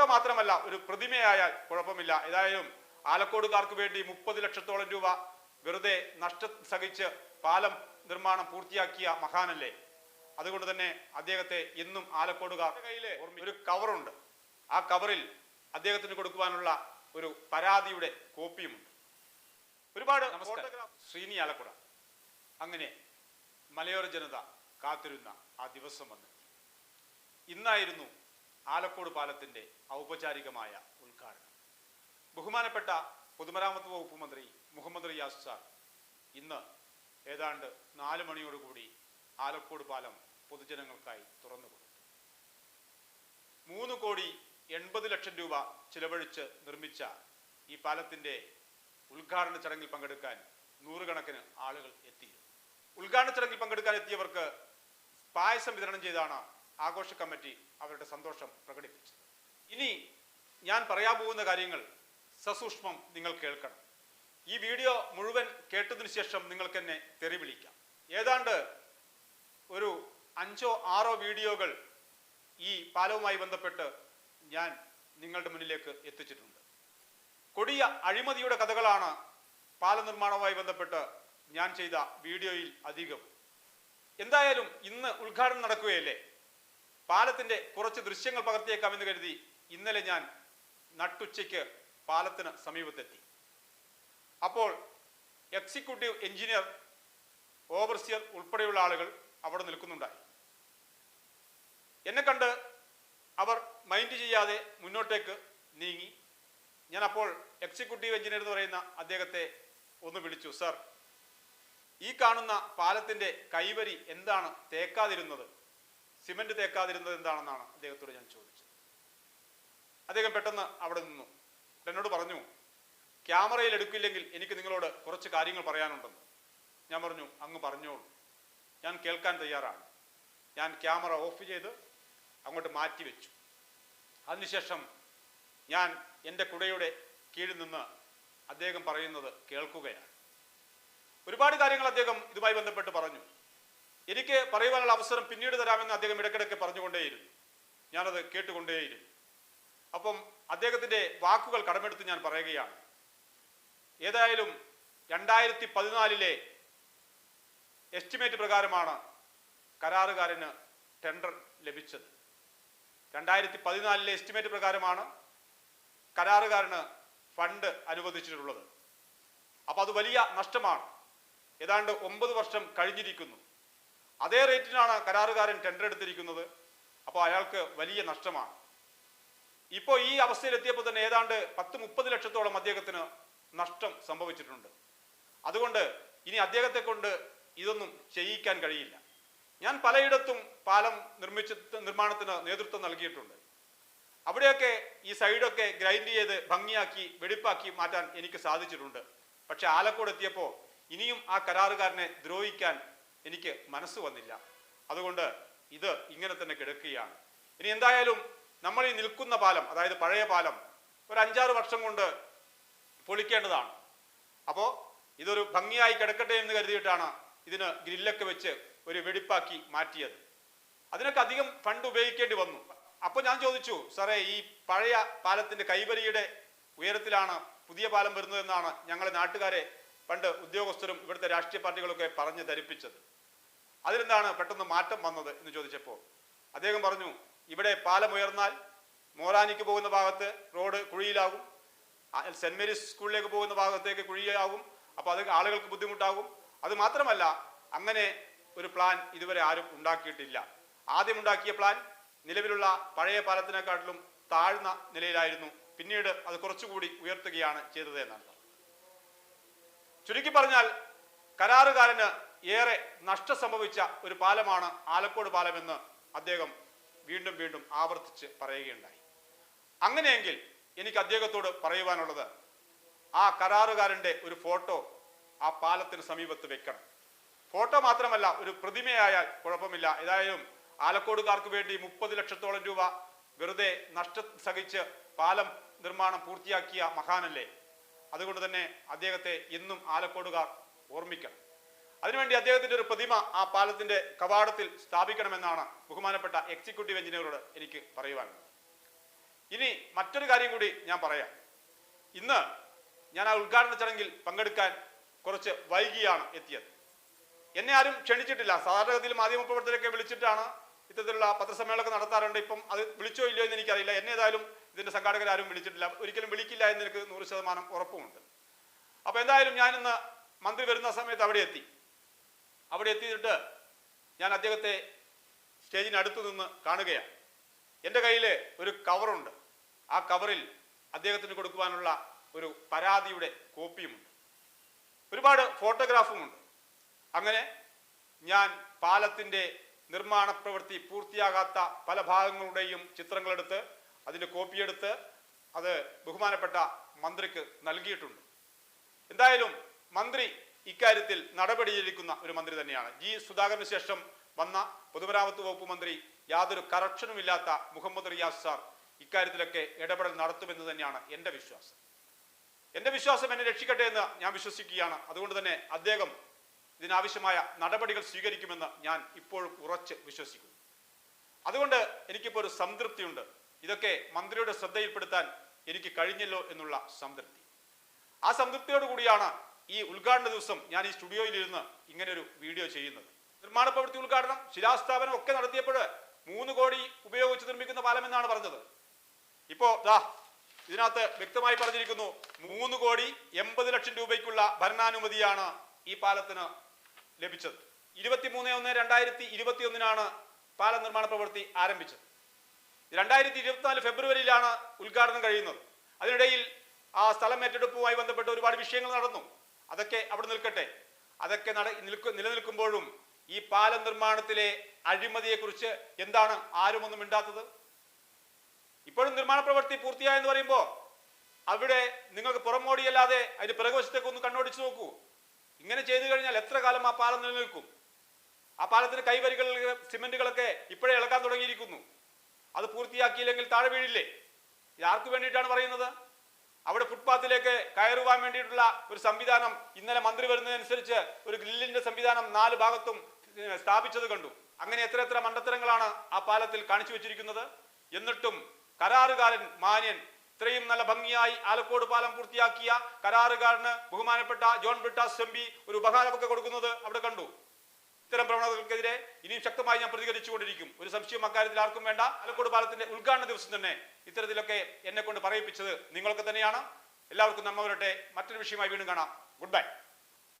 Photo മാത്രമല്ല ഒരു പ്രതിമയായാൽ കുഴപ്പമില്ല. ഏതായാലും ആലക്കോടുകാർക്ക് വേണ്ടി മുപ്പത് ലക്ഷത്തോളം രൂപ വെറുതെ നഷ്ടം സഹിച്ച് പാലം നിർമ്മാണം പൂർത്തിയാക്കിയ മഹാനല്ലേ? അതുകൊണ്ട് തന്നെ അദ്ദേഹത്തെ എന്നും ആലക്കോടുകാർ കയ്യിലെ ഒരു കവറുണ്ട്. ആ കവറിൽ അദ്ദേഹത്തിന് കൊടുക്കുവാനുള്ള ഒരു പരാതിയുടെ കോപ്പിയുമുണ്ട്. ഒരുപാട് ശ്രീനി ആലക്കുട. അങ്ങനെ മലയോര ജനത കാത്തിരുന്ന ആ ദിവസം വന്നു. ഇന്നായിരുന്നു ആലക്കോട് പാലത്തിന്റെ ഔപചാരികമായ ഉദ്ഘാടനം. ബഹുമാനപ്പെട്ട പൊതുമരാമത്ത് വകുപ്പ് മന്ത്രി മുഹമ്മദ് റിയാസ് സാർ ഇന്ന് ഏതാണ്ട് നാല് മണിയോടുകൂടി ആലക്കോട് പാലം പൊതുജനങ്ങൾക്കായി തുറന്നു കൊടുത്തു. മൂന്ന് കോടി എൺപത് ലക്ഷം രൂപ ചിലവഴിച്ച് നിർമ്മിച്ച ഈ പാലത്തിന്റെ ഉദ്ഘാടന ചടങ്ങിൽ പങ്കെടുക്കാൻ നൂറുകണക്കിന് ആളുകൾ എത്തിയിരുന്നു. ഉദ്ഘാടന ചടങ്ങിൽ പങ്കെടുക്കാൻ എത്തിയവർക്ക് പായസം വിതരണം ചെയ്താണ് ആഘോഷ കമ്മിറ്റി അവരുടെ സന്തോഷം പ്രകടിപ്പിച്ചു. ഇനി ഞാൻ പറയാൻ പോകുന്ന കാര്യങ്ങൾ സസൂക്ഷ്മം നിങ്ങൾ കേൾക്കണം. ഈ വീഡിയോ മുഴുവൻ കേട്ടതിന് ശേഷം നിങ്ങൾക്ക് എന്നെ തെറി വിളിക്കാം ഏതാണ്ട് ഒരു അഞ്ചോ ആറോ വീഡിയോകൾ ഈ പാലവുമായി ബന്ധപ്പെട്ട് ഞാൻ നിങ്ങളുടെ മുന്നിലേക്ക് എത്തിച്ചിട്ടുണ്ട്. കൊടിയ അഴിമതിയുടെ കഥകളാണ് പാല നിർമ്മാണവുമായി ബന്ധപ്പെട്ട് ഞാൻ ചെയ്ത വീഡിയോയിൽ അധികം എന്തായാലും ഇന്ന് ഉദ്ഘാടനം നടക്കുകയല്ലേ? പാലത്തിന്റെ കുറച്ച് ദൃശ്യങ്ങൾ പകർത്തിയേക്കാമെന്ന് കരുതി ഇന്നലെ ഞാൻ നട്ടുച്ചയ്ക്ക് പാലത്തിന് സമീപത്തെത്തി. അപ്പോൾ എക്സിക്യൂട്ടീവ് എഞ്ചിനീയർ ഓവർസിയർ ഉൾപ്പെടെയുള്ള ആളുകൾ അവിടെ നിൽക്കുന്നുണ്ടായി. എന്നെ കണ്ട് അവർ മൈൻഡ് ചെയ്യാതെ മുന്നോട്ടേക്ക് നീങ്ങി. ഞാൻ അപ്പോൾ എക്സിക്യൂട്ടീവ് എഞ്ചിനീയർ എന്ന് പറയുന്ന അദ്ദേഹത്തെ ഒന്ന് വിളിച്ചു സർ ഈ കാണുന്ന പാലത്തിന്റെ കൈവരി എന്താണ് തേക്കാതിരുന്നത്? സിമന്റ് തേക്കാതിരുന്നത് എന്താണെന്നാണ് അദ്ദേഹത്തോട് ഞാൻ ചോദിച്ചത്. അദ്ദേഹം പെട്ടെന്ന് അവിടെ നിന്നു. എന്നോട് പറഞ്ഞു ക്യാമറയിൽ എടുക്കില്ലെങ്കിൽ എനിക്ക് നിങ്ങളോട് കുറച്ച് കാര്യങ്ങൾ പറയാനുണ്ടെന്ന്. ഞാൻ പറഞ്ഞു അങ്ങ് പറഞ്ഞോളൂ. ഞാൻ കേൾക്കാൻ തയ്യാറാണ്. ഞാൻ ക്യാമറ ഓഫ് ചെയ്ത് അങ്ങോട്ട് മാറ്റി വെച്ചു. അതിനുശേഷം ഞാൻ എന്റെ കുടയുടെ കീഴിൽ നിന്ന് അദ്ദേഹം പറയുന്നത് കേൾക്കുകയാണ്. ഒരുപാട് കാര്യങ്ങൾ അദ്ദേഹം ഇതുമായി ബന്ധപ്പെട്ട് പറഞ്ഞു. എനിക്ക് പറയുവാനുള്ള അവസരം പിന്നീട് തരാമെന്ന് അദ്ദേഹം ഇടയ്ക്കിടയ്ക്ക് പറഞ്ഞുകൊണ്ടേയിരുന്നു. ഞാനത് കേട്ടുകൊണ്ടേയിരുന്നു. അപ്പം അദ്ദേഹത്തിന്റെ വാക്കുകൾ കടമെടുത്ത് ഞാൻ പറയുകയാണ്. ഏതായാലും രണ്ടായിരത്തി പതിനാലിലെ എസ്റ്റിമേറ്റ് പ്രകാരമാണ് കരാറുകാരന് ടെൻഡർ ലഭിച്ചത്. രണ്ടായിരത്തി പതിനാലിലെ എസ്റ്റിമേറ്റ് പ്രകാരമാണ് കരാറുകാരന് ഫണ്ട് അനുവദിച്ചിട്ടുള്ളത്. അപ്പോൾ അത് വലിയ നഷ്ടമാണ്. ഏതാണ്ട് ഒമ്പത് വർഷം കഴിഞ്ഞിരിക്കുന്നു. അതേ റേറ്റിനാണ് കരാറുകാരൻ ടെൻഡർ എടുത്തിരിക്കുന്നത്. അപ്പോൾ അയാൾക്ക് വലിയ നഷ്ടമാണ്. ഇപ്പോൾ ഈ അവസ്ഥയിലെത്തിയപ്പോൾ തന്നെ ഏതാണ്ട് പത്ത് മുപ്പത് ലക്ഷത്തോളം അദ്ദേഹത്തിന് നഷ്ടം സംഭവിച്ചിട്ടുണ്ട്. അതുകൊണ്ട് ഇനി അദ്ദേഹത്തെ കൊണ്ട് ഇതൊന്നും ചെയ്യിക്കാൻ കഴിയില്ല. ഞാൻ പലയിടത്തും പാലം നിർമ്മിച്ച നിർമ്മാണത്തിന് നേതൃത്വം നൽകിയിട്ടുണ്ട്. അവിടെയൊക്കെ ഈ സൈഡൊക്കെ ഗ്രൈൻഡ് ചെയ്ത് ഭംഗിയാക്കി വെടിപ്പാക്കി മാറ്റാൻ എനിക്ക് സാധിച്ചിട്ടുണ്ട്. പക്ഷെ ആലക്കോട് എത്തിയപ്പോൾ ഇനിയും ആ കരാറുകാരനെ ദ്രോഹിക്കാൻ എനിക്ക് മനസ്സ് വന്നില്ല. അതുകൊണ്ട് ഇത് ഇങ്ങനെ തന്നെ കിടക്കുകയാണ്. ഇനി എന്തായാലും നമ്മൾ ഈ നിൽക്കുന്ന പാലം അതായത് പഴയ പാലം ഒരു അഞ്ചാറ് വർഷം കൊണ്ട് പൊളിക്കേണ്ടതാണ്. അപ്പോൾ ഇതൊരു ഭംഗിയായി കിടക്കട്ടെ എന്ന് കരുതിയിട്ടാണ് ഇതിന് ഗ്രില്ലൊക്കെ വെച്ച് ഒരു വെടിപ്പാക്കി മാറ്റിയത്. അതിനൊക്കെ അധികം ഫണ്ട് ഉപയോഗിക്കേണ്ടി വന്നു. അപ്പോൾ ഞാൻ ചോദിച്ചു സാറേ ഈ പഴയ പാലത്തിന്റെ കൈവരിയുടെ ഉയരത്തിലാണ് പുതിയ പാലം വരുന്നതെന്നാണ് ഞങ്ങളെ നാട്ടുകാരെ പണ്ട് ഉദ്യോഗസ്ഥരും ഇവിടുത്തെ രാഷ്ട്രീയ പാർട്ടികളൊക്കെ പറഞ്ഞ് ധരിപ്പിച്ചത്. അതിലെന്താണ് പെട്ടെന്ന് മാറ്റം വന്നത് എന്ന് ചോദിച്ചപ്പോൾ അദ്ദേഹം പറഞ്ഞു ഇവിടെ പാലം ഉയർന്നാൽ മോറാനിക്ക് പോകുന്ന ഭാഗത്ത് റോഡ് കുഴിയിലാകും സെന്റ് മേരീസ് സ്കൂളിലേക്ക് പോകുന്ന ഭാഗത്തേക്ക് കുഴിയാകും അപ്പോൾ അത് ആളുകൾക്ക് ബുദ്ധിമുട്ടാകും. അത് മാത്രമല്ല അങ്ങനെ ഒരു പ്ലാൻ ഇതുവരെ ആരും ഉണ്ടാക്കിയിട്ടില്ല. ആദ്യം ഉണ്ടാക്കിയ പ്ലാൻ നിലവിലുള്ള പഴയ പാലത്തിനെക്കാട്ടിലും താഴ്ന്ന നിലയിലായിരുന്നു. പിന്നീട് അത് കുറച്ചുകൂടി ഉയർത്തുകയാണ് ചെയ്തത് എന്നാണ് ചുരുക്കി പറഞ്ഞാൽ കരാറുകാരന് ഏറെ നഷ്ടം സംഭവിച്ച ഒരു പാലമാണ് ആലക്കോട് പാലമെന്ന് അദ്ദേഹം വീണ്ടും വീണ്ടും ആവർത്തിച്ച് പറയുകയുണ്ടായി. അങ്ങനെയെങ്കിൽ എനിക്ക് അദ്ദേഹത്തോട് പറയുവാനുള്ളത് ആ കരാറുകാരന്റെ ഒരു ഫോട്ടോ ആ പാലത്തിന് സമീപത്ത് വെക്കണം. ഫോട്ടോ മാത്രമല്ല ഒരു പ്രതിമയായാൽ കുഴപ്പമില്ല. ഏതായാലും ആലക്കോടുകാർക്ക് വേണ്ടി മുപ്പത് ലക്ഷത്തോളം രൂപ വെറുതെ നഷ്ടം സഹിച്ച് പാലം നിർമ്മാണം പൂർത്തിയാക്കിയ മഹാനല്ലേ? അതുകൊണ്ട് തന്നെ അദ്ദേഹത്തെ എന്നും ആലക്കോടുകാർ ഓർമ്മിക്കണം. അതിനുവേണ്ടി അദ്ദേഹത്തിന്റെ ഒരു പ്രതിമ ആ പാലത്തിന്റെ കവാടത്തിൽ സ്ഥാപിക്കണമെന്നാണ് ബഹുമാനപ്പെട്ട എക്സിക്യൂട്ടീവ് എഞ്ചിനീയറോട് എനിക്ക് പറയുവാനുള്ളത് ഇനി മറ്റൊരു കാര്യം കൂടി ഞാൻ പറയാം. ഇന്ന് ഞാൻ ആ ഉദ്ഘാടന ചടങ്ങിൽ പങ്കെടുക്കാൻ കുറച്ച് വൈകിയാണ് എത്തിയത്. എന്നെ ആരും ക്ഷണിച്ചിട്ടില്ല. സാധാരണഗതിയിൽ മാധ്യമപ്രവർത്തകരൊക്കെ വിളിച്ചിട്ടാണ് ഇത്തരത്തിലുള്ള പത്രസമ്മേളനമൊക്കെ നടത്താറുണ്ട്. ഇപ്പം അത് വിളിച്ചോ ഇല്ലയോ എന്ന് എനിക്കറിയില്ല. എന്നെ ഏതായാലും ഇതിന്റെ സംഘാടകരാരും വിളിച്ചിട്ടില്ല. ഒരിക്കലും വിളിക്കില്ല എന്ന് എനിക്ക് നൂറ് ശതമാനം ഉറപ്പുമുണ്ട്. അപ്പോൾ എന്തായാലും ഞാനിന്ന് മന്ത്രി വരുന്ന സമയത്ത് അവിടെ എത്തി. അവിടെ എത്തിയിട്ട് ഞാൻ അദ്ദേഹത്തെ സ്റ്റേജിന് അടുത്ത് നിന്ന് കാണുകയാണ്. എന്റെ കയ്യിൽ ഒരു കവറുണ്ട്. ആ കവറിൽ അദ്ദേഹത്തിന് കൊടുക്കുവാനുള്ള ഒരു പരാതിയുടെ കോപ്പിയുമുണ്ട്. ഒരുപാട് ഫോട്ടോഗ്രാഫുമുണ്ട്. അങ്ങനെ ഞാൻ പാലത്തിന്റെ നിർമ്മാണ പ്രവൃത്തി പൂർത്തിയാകാത്ത പല ഭാഗങ്ങളുടെയും ചിത്രങ്ങളെടുത്ത് അതിന്റെ കോപ്പിയെടുത്ത് അത് ബഹുമാനപ്പെട്ട മന്ത്രിക്ക് നൽകിയിട്ടുണ്ട്. എന്തായാലും മന്ത്രി ഇക്കാര്യത്തിൽ നടപടിയെടുക്കുന്ന ഒരു മന്ത്രി തന്നെയാണ്. ജി സുധാകരന് ശേഷം വന്ന പൊതുമരാമത്ത് വകുപ്പ് മന്ത്രി യാതൊരു കറക്ഷനുമില്ലാത്ത മുഹമ്മദ് റിയാസ് സാർ ഇക്കാര്യത്തിലൊക്കെ ഇടപെടൽ നടത്തുമെന്ന് തന്നെയാണ് എന്റെ വിശ്വാസം. എന്റെ വിശ്വാസം എന്നെ രക്ഷിക്കട്ടെ എന്ന് ഞാൻ വിശ്വസിക്കുകയാണ്. അതുകൊണ്ട് തന്നെ അദ്ദേഹം ഇതിനാവശ്യമായ നടപടികൾ സ്വീകരിക്കുമെന്ന് ഞാൻ ഇപ്പോഴും ഉറച്ച് വിശ്വസിക്കുന്നു. അതുകൊണ്ട് എനിക്കിപ്പോൾ ഒരു സംതൃപ്തിയുണ്ട്. ഇതൊക്കെ മന്ത്രിയുടെ ശ്രദ്ധയിൽപ്പെടുത്താൻ എനിക്ക് കഴിഞ്ഞല്ലോ എന്നുള്ള സംതൃപ്തി. ആ സംതൃപ്തിയോട് കൂടിയാണ് ഈ ഉദ്ഘാടന ദിവസം ഞാൻ ഈ സ്റ്റുഡിയോയിലിരുന്ന് ഇങ്ങനെ ഒരു വീഡിയോ ചെയ്യുന്നത്. നിർമ്മാണ പ്രവൃത്തി ഉദ്ഘാടനം ശിലാസ്ഥാപനം ഒക്കെ നടത്തിയപ്പോൾ മൂന്ന് കോടി ഉപയോഗിച്ച് നിർമ്മിക്കുന്ന പാലം എന്നാണ് പറഞ്ഞത്. ഇപ്പോ ദാ ഇതിനകത്ത് വ്യക്തമായി പറഞ്ഞിരിക്കുന്നു മൂന്ന് കോടി എൺപത് ലക്ഷം രൂപയ്ക്കുള്ള ഭരണാനുമതിയാണ് ഈ പാലത്തിന് ലഭിച്ചത്. ഇരുപത്തിമൂന്ന് ഒന്ന് രണ്ടായിരത്തി ഇരുപത്തി ഒന്നിനാണ് പാല നിർമ്മാണ പ്രവൃത്തി ആരംഭിച്ചത്. രണ്ടായിരത്തി ഇരുപത്തിനാല് ഫെബ്രുവരിയിലാണ് ഉദ്ഘാടനം കഴിയുന്നത്. അതിനിടയിൽ ആ സ്ഥലം ഏറ്റെടുപ്പുമായി ബന്ധപ്പെട്ട് ഒരുപാട് വിഷയങ്ങൾ നടന്നു. അതൊക്കെ അവിടെ നിൽക്കട്ടെ. അതൊക്കെ നട നിൽക്കു നിലനിൽക്കുമ്പോഴും ഈ പാലം നിർമ്മാണത്തിലെ അഴിമതിയെക്കുറിച്ച് എന്താണ് ആരും ഒന്നും മിണ്ടാത്തത്? ഇപ്പോഴും നിർമ്മാണ പ്രവൃത്തി പൂർത്തിയായെന്ന് പറയുമ്പോൾ അവിടെ നിങ്ങൾക്ക് പുറമോടിയല്ലാതെ അതിന്റെ പിറകുവശത്തേക്ക് ഒന്ന് കണ്ണോടിച്ചു നോക്കൂ. ഇങ്ങനെ ചെയ്തു കഴിഞ്ഞാൽ എത്ര കാലം ആ പാലം നിലനിൽക്കും? ആ പാലത്തിന് കൈവരികൾ സിമെന്റുകളൊക്കെ ഇപ്പോഴേ ഇളക്കാൻ തുടങ്ങിയിരിക്കുന്നു. അത് പൂർത്തിയാക്കിയില്ലെങ്കിൽ താഴെ വീഴില്ലേ? ഇത് ആർക്ക് വേണ്ടിയിട്ടാണ് പറയുന്നത്? അവിടെ ഫുട്പാത്തിലേക്ക് കയറുവാൻ വേണ്ടിയിട്ടുള്ള ഒരു സംവിധാനം ഇന്നലെ മന്ത്രി വരുന്നതനുസരിച്ച് ഒരു ഗ്രില്ലിന്റെ സംവിധാനം നാല് ഭാഗത്തും സ്ഥാപിച്ചത് കണ്ടു. അങ്ങനെ എത്ര എത്ര മണ്ടത്തരങ്ങളാണ് ആ പാലത്തിൽ കാണിച്ചു വെച്ചിരിക്കുന്നത്? എന്നിട്ടും കരാറുകാരൻ മാന്യൻ ഇത്രയും നല്ല ഭംഗിയായി ആലക്കോട് പാലം പൂർത്തിയാക്കിയ കരാറുകാരന് ബഹുമാനപ്പെട്ട ജോൺ ബ്രിട്ടാസ് എംപി ഒരു ഉപഹാരമൊക്കെ കൊടുക്കുന്നത് അവിടെ കണ്ടു. ഇത്തരം പ്രവണതകൾക്കെതിരെ ഇനിയും ശക്തമായി ഞാൻ പ്രതികരിച്ചുകൊണ്ടിരിക്കും. ഒരു സംശയം അക്കാര്യത്തിൽ ആർക്കും വേണ്ട. ആലക്കോട് പാലത്തിന്റെ ഉദ്ഘാടന ദിവസം തന്നെ ഇത്തരത്തിലൊക്കെ എന്നെ കൊണ്ട് പറയിപ്പിച്ചത് നിങ്ങൾക്ക് തന്നെയാണ്. എല്ലാവർക്കും നന്മ വരട്ടെ. മറ്റൊരു വിഷയമായി വീണ്ടും കാണാം. Good bye